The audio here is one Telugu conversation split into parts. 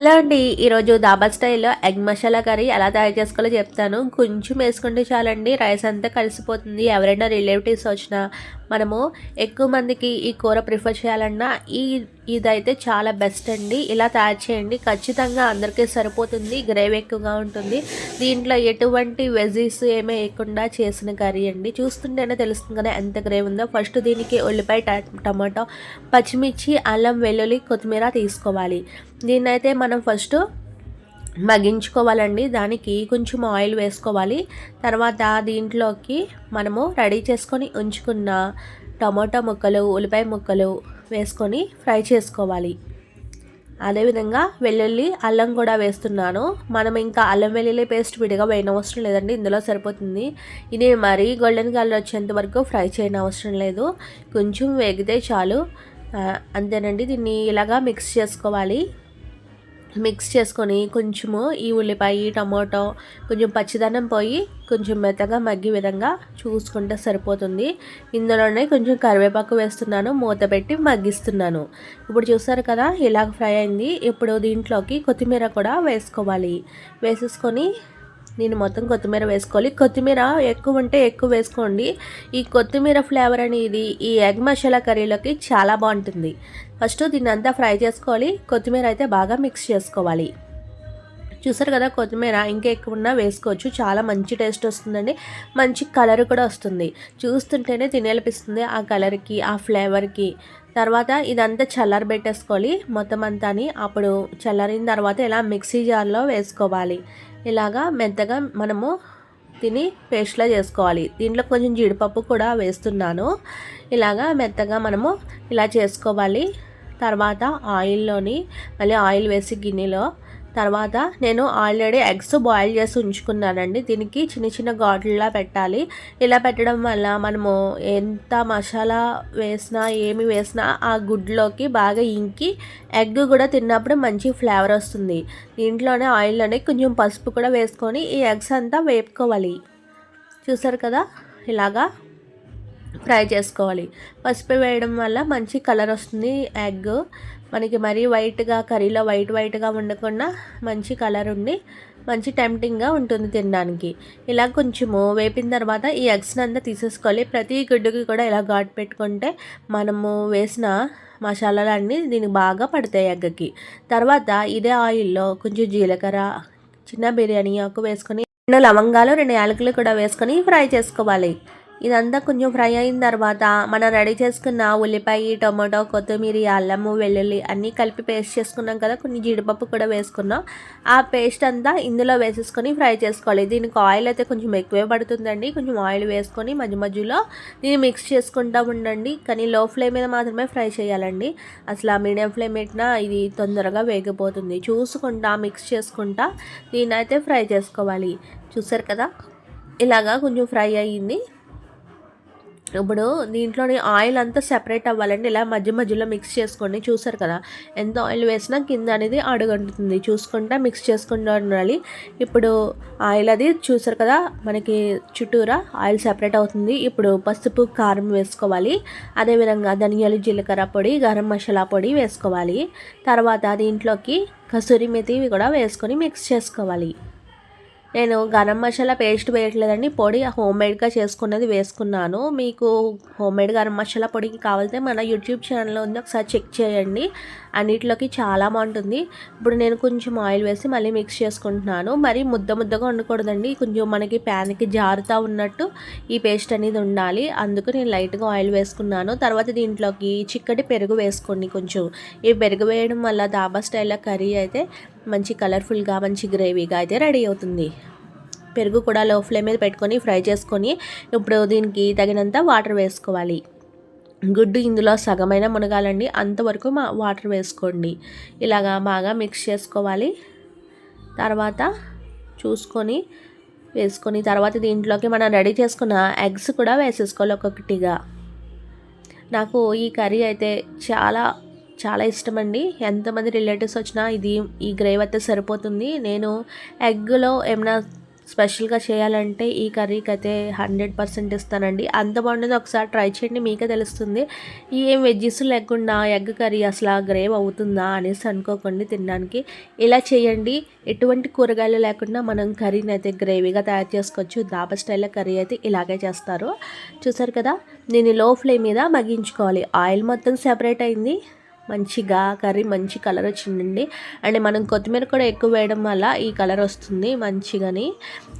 హలో అండి? ఈరోజు దాబా స్టైల్లో ఎగ్ మసాలా కర్రీ ఎలా తయారు చేసుకోవాలో చెప్తాను. కొంచెం వేసుకుంటే చాలండి రైస్ అంతా కలిసిపోతుంది. ఎవరైనా రిలేటివ్స్ వచ్చినా మనము ఎక్కువ మందికి ఈ కూర ప్రిఫర్ చేయాలన్నా ఈ ఇదైతే చాలా బెస్ట్ అండి. ఇలా తయారు చేయండి. ఖచ్చితంగా అందరికీ సరిపోతుంది. గ్రేవీ ఎక్కువగా ఉంటుంది. దీంట్లో ఎటువంటి వెజీస్ ఏమీ వేయకుండా చేసిన కర్రీ అండి. చూస్తుంటేనే తెలుస్తుంది కదా ఎంత గ్రేవ్ ఉందో. ఫస్ట్ దీనికి ఉల్లిపాయ టమాటో పచ్చిమిర్చి అల్లం వెల్లుల్లి కొత్తిమీర తీసుకోవాలి. దీన్నైతే మనం ఫస్ట్ మగ్గించుకోవాలండి. దానికి కొంచెం ఆయిల్ వేసుకోవాలి. తర్వాత దీంట్లోకి మనము రెడీ చేసుకొని ఉంచుకున్న టమాటా ముక్కలు ఉల్లిపాయ ముక్కలు వేసుకొని ఫ్రై చేసుకోవాలి. అదేవిధంగా వెల్లుల్లి అల్లం కూడా వేస్తున్నాను. మనం ఇంకా అల్లం వెల్లుల్లి పేస్ట్ విడిగా వేయనవసరం లేదండి. ఇందులో సరిపోతుంది. ఇది మరీ గోల్డెన్ కలర్ వచ్చేంత వరకు ఫ్రై చేయనవసరం లేదు. కొంచెం వేగితే చాలు. అంతేనండి. దీన్ని ఇలాగా మిక్స్ చేసుకోవాలి. మిక్స్ చేసుకొని కొంచెము ఈ ఉల్లిపాయ టమాటో కొంచెం పచ్చిదనం పోయి కొంచెం మెత్తగా మగ్గి విధంగా చూసుకుంటే సరిపోతుంది. ఇందులోనే కొంచెం కరివేపాకు వేస్తున్నాను మూత పెట్టి మగ్గిస్తున్నాను. ఇప్పుడు చూసారు కదా ఇలాగ ఫ్రై అయింది. ఇప్పుడు దీంట్లోకి కొత్తిమీర కూడా వేసుకోవాలి. వేసేసుకొని నేను మొత్తం కొత్తిమీర వేసుకోవాలి. కొత్తిమీర ఎక్కువ ఉంటే ఎక్కువ వేసుకోండి. ఈ కొత్తిమీర ఫ్లేవర్ అనేది ఈ ఎగ్ మసాలా కర్రీలోకి చాలా బాగుంటుంది. ఫస్ట్ దీన్ని అంతా ఫ్రై చేసుకోవాలి. కొత్తిమీర అయితే బాగా మిక్స్ చేసుకోవాలి. చూసారు కదా కొత్తిమీర ఇంకా ఎక్కువ ఉన్నా వేసుకోవచ్చు. చాలా మంచి టేస్ట్ వస్తుందండి. మంచి కలర్ కూడా వస్తుంది. చూస్తుంటేనే తినేపిస్తుంది ఆ కలర్కి ఆ ఫ్లేవర్కి. తర్వాత ఇదంతా చల్లారబెట్టేసుకోవాలి మొత్తం అంతాని అప్పుడు చల్లారిన తర్వాత ఇలా మిక్సీ జార్లో వేసుకోవాలి. ఇలాగా మెత్తగా మనము తిని పేస్ట్లా చేసుకోవాలి. దీంట్లో కొంచెం జీడిపప్పు కూడా వేస్తున్నాను. ఇలాగా మెత్తగా మనము ఇలా చేసుకోవాలి. తర్వాత ఆయిల్లోని మళ్ళీ ఆయిల్ వేసి గిన్నెలో తర్వాత నేను ఆల్రెడీ ఎగ్స్ బాయిల్ చేసి ఉంచుకున్నానండి. దీనికి చిన్న చిన్న ఘాట్లులా పెట్టాలి. ఇలా పెట్టడం వల్ల మనము ఎంత మసాలా వేసినా ఏమి వేసినా ఆ గుడ్లోకి బాగా ఇంకి ఎగ్ కూడా తిన్నప్పుడు మంచి ఫ్లేవర్ వస్తుంది. దీంట్లోనే ఆయిల్లోనే కొంచెం పసుపు కూడా వేసుకొని ఈ ఎగ్స్ అంతా వేపుకోవాలి. చూసారు కదా? ఇలాగా ఫ్రై చేసుకోవాలి. పసుపు వేయడం వల్ల మంచి కలర్ వస్తుంది ఎగ్. మనకి మరీ వైట్గా కర్రీలో వైట్ వైట్గా ఉండకుండా మంచి కలర్ ఉండి మంచి టెంప్టింగ్గా ఉంటుంది తినడానికి. ఇలా కొంచెము వేపిన తర్వాత ఈ ఎగ్స్ని అంతా తీసేసుకోవాలి. ప్రతి గుడ్డుకి కూడా ఇలా ఘాటు పెట్టుకుంటే మనము వేసిన మసాలాలన్నీ దీనికి బాగా పడతాయి ఎగ్గకి తర్వాత ఇదే ఆయిల్లో కొంచెం జీలకర్ర చిన్న బిర్యానీ ఆకు వేసుకొని రెండు లవంగాలు రెండు యాలకులు కూడా వేసుకొని ఫ్రై చేసుకోవాలి. ఇదంతా కొంచెం ఫ్రై అయిన తర్వాత మనం రెడీ చేసుకున్న ఉల్లిపాయ టొమాటో కొత్తిమీర అల్లము వెల్లుల్లి అన్నీ కలిపి పేస్ట్ చేసుకున్నాం కదా కొన్ని జీడిపప్పు కూడా వేసుకున్నాం. ఆ పేస్ట్ అంతా ఇందులో వేసేసుకొని ఫ్రై చేసుకోవాలి. దీనికి ఆయిల్ అయితే కొంచెం ఎక్కువే పడుతుందండి. కొంచెం ఆయిల్ వేసుకొని మధ్య మధ్యలో దీన్ని మిక్స్ చేసుకుంటూ ఉండండి. కానీ లో ఫ్లేమ్ మీద మాత్రమే ఫ్రై చేయాలండి. అసలు ఆ మీడియం ఫ్లేమ్ పెట్టినా ఇది తొందరగా వేగిపోతుంది. చూసుకుంటా మిక్స్ చేసుకుంటా దీన్ని అయితే ఫ్రై చేసుకోవాలి. చూసారు కదా? ఇలాగా కొంచెం ఫ్రై అయ్యింది ఇప్పుడు దీంట్లోని ఆయిల్ అంతా సెపరేట్ అవ్వాలండి. ఇలా మధ్య మధ్యలో మిక్స్ చేసుకోండి చూసారు కదా? ఎంత ఆయిల్ వేసినా కింద అనేది అడుగంటుంది. చూసుకుంటా మిక్స్ చేసుకుంటూ ఉండాలి. ఇప్పుడు ఆయిల్ అది చూసారు కదా? మనకి చుట్టూరా ఆయిల్ సెపరేట్ అవుతుంది. ఇప్పుడు పసుపు కారం వేసుకోవాలి. అదేవిధంగా ధనియాలు జీలకర్ర పొడి గరం మసాలా పొడి వేసుకోవాలి. తర్వాత దీంట్లోకి కసూరి మెతి కూడా వేసుకొని మిక్స్ చేసుకోవాలి. నేను గరం మసాలా పేస్ట్ వేయట్లేదండి. పొడి హోమ్ మేడ్గా చేసుకున్నది వేసుకున్నాను. మీకు హోమ్ మేడ్ గరం మసాలా పొడికి కావాలితే మన యూట్యూబ్ ఛానల్లో ఉంది. ఒకసారి చెక్ చేయండి. అన్నిటిలోకి చాలా బాగుంటుంది. ఇప్పుడు నేను కొంచెం ఆయిల్ వేసి మళ్ళీ మిక్స్ చేసుకుంటున్నాను. మరి ముద్ద ముద్దగా ఉండకూడదండి. కొంచెం మనకి ప్యాన్కి జారుతూ ఉన్నట్టు ఈ పేస్ట్ అనేది ఉండాలి. అందుకు నేను లైట్గా ఆయిల్ వేసుకున్నాను. తర్వాత దీంట్లోకి చిక్కటి పెరుగు వేసుకోండి కొంచెం. ఈ పెరుగు వేయడం వల్ల దాబా స్టైల్లో కర్రీ అయితే మంచి కలర్ఫుల్గా మంచి గ్రేవీగా అయితే రెడీ అవుతుంది. పెరుగు కూడా లో ఫ్లేమ్ మీద పెట్టుకొని ఫ్రై చేసుకొని ఇప్పుడు దీనికి తగినంత వాటర్ వేసుకోవాలి. గుడ్డు ఇందులో సగమైన మునగాలండి. అంతవరకు మా వాటర్ వేసుకోండి. ఇలాగా బాగా మిక్స్ చేసుకోవాలి. తర్వాత చూసుకొని వేసుకొని తర్వాత దీంట్లోకి మనం రెడీ చేసుకున్న ఎగ్స్ కూడా వేసేసుకోవాలి ఒక్కొక్కటిగా. నాకు ఈ కర్రీ అయితే చాలా చాలా ఇష్టం అండి ఎంతమంది రిలేటివ్స్ వచ్చినా ఇది ఈ గ్రేవ్ అయితే సరిపోతుంది. నేను ఎగ్లో ఏమైనా స్పెషల్గా చేయాలంటే ఈ కర్రీకి అయితే హండ్రెడ్ పర్సెంట్ ఇస్తానండి. అంత బాగుండేది ఒకసారి ట్రై చేయండి మీకే తెలుస్తుంది. ఈ ఏం వెజ్జెస్ లేకుండా ఎగ్ కర్రీ అసలు గ్రేవ్ అవుతుందా అనేసి అనుకోకండి తినడానికి. ఇలా చేయండి. ఎటువంటి కూరగాయలు లేకుండా మనం కర్రీని అయితే గ్రేవీగా తయారు చేసుకోవచ్చు. దాబా స్టైల్లో కర్రీ అయితే ఇలాగే చేస్తారు. చూసారు కదా? నేను లో ఫ్లేమ్ మీద మగ్గించుకోవాలి. ఆయిల్ మొత్తం సెపరేట్ అయింది. మంచిగా కర్రీ మంచి కలర్ వచ్చిందండి. అండ్ మనం కొత్తిమీర కూడా ఎక్కువ వేయడం వల్ల ఈ కలర్ వస్తుంది మంచిగాని.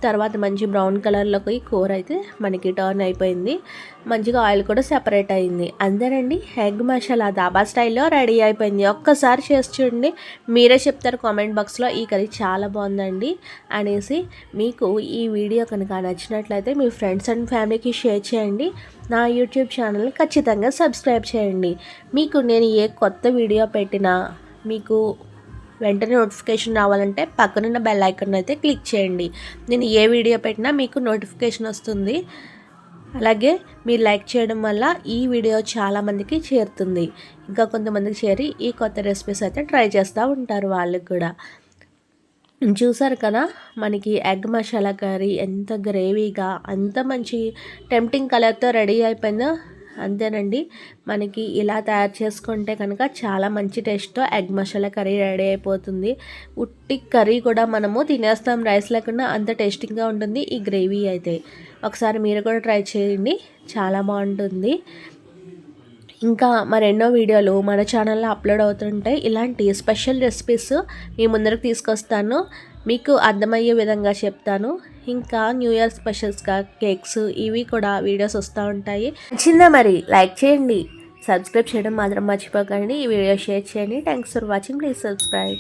తర్వాత మంచి బ్రౌన్ కలర్లోకి కూర అయితే మనకి టర్న్ అయిపోయింది. మంచిగా ఆయిల్ కూడా సెపరేట్ అయింది. అంతేనండి ఎగ్ మసాలా దాబా స్టైల్లో రెడీ అయిపోయింది. ఒక్కసారి చేసి చూడండి. మీరే చెప్తారు కామెంట్ బాక్స్లో ఈ కర్రీ చాలా బాగుందండి అనేసి. మీకు ఈ వీడియో కనుక నచ్చినట్లయితే మీ ఫ్రెండ్స్ అండ్ ఫ్యామిలీకి షేర్ చేయండి. నా యూట్యూబ్ ఛానల్ ఖచ్చితంగా సబ్స్క్రైబ్ చేయండి. మీకు నేను ఏ కొత్త కొత్త వీడియో పెట్టినా మీకు వెంటనే నోటిఫికేషన్ రావాలంటే పక్కనున్న బెల్ ఐకాన్ అయితే క్లిక్ చేయండి. నేను ఏ వీడియో పెట్టినా మీకు నోటిఫికేషన్ వస్తుంది. అలాగే మీరు లైక్ చేయడం వల్ల ఈ వీడియో చాలామందికి చేరుతుంది. ఇంకా కొంతమందికి చేరి ఈ కొత్త రెసిపీస్ అయితే ట్రై చేస్తూ ఉంటారు వాళ్ళకి కూడా. చూసారు కదా? మనకి ఎగ్ మసాలా కర్రీ ఎంత గ్రేవీగా అంత మంచి టెంప్టింగ్ కలర్తో రెడీ అయిపోయిందో అంతేనండి. మనకి ఇలా తయారు చేసుకుంటే కనుక చాలా మంచి టేస్ట్తో ఎగ్ మసాలా కర్రీ రెడీ అయిపోతుంది. ఉట్టి కర్రీ కూడా మనము తినేస్తాం. రైస్ లేకుండా అంత టేస్టింగ్గా ఉంటుంది. ఈ గ్రేవీ అయితే ఒకసారి మీరు కూడా ట్రై చేయండి. చాలా బాగుంటుంది. ఇంకా మరెన్నో వీడియోలు మన ఛానల్లో అప్లోడ్ అవుతుంటాయి. ఇలాంటి స్పెషల్ రెసిపీస్ మీ ముందరకు తీసుకొస్తాను. మీకు అర్థమయ్యే విధంగా చెప్తాను. ఇంకా న్యూ ఇయర్ స్పెషల్స్గా కేక్స్ ఇవి కూడా వీడియోస్ వస్తూ ఉంటాయి. నచ్చిందా మరి? లైక్ చేయండి. సబ్స్క్రైబ్ చేయడం మాత్రం మర్చిపోకండి. ఈ వీడియో షేర్ చేయండి. Thanks for watching please subscribe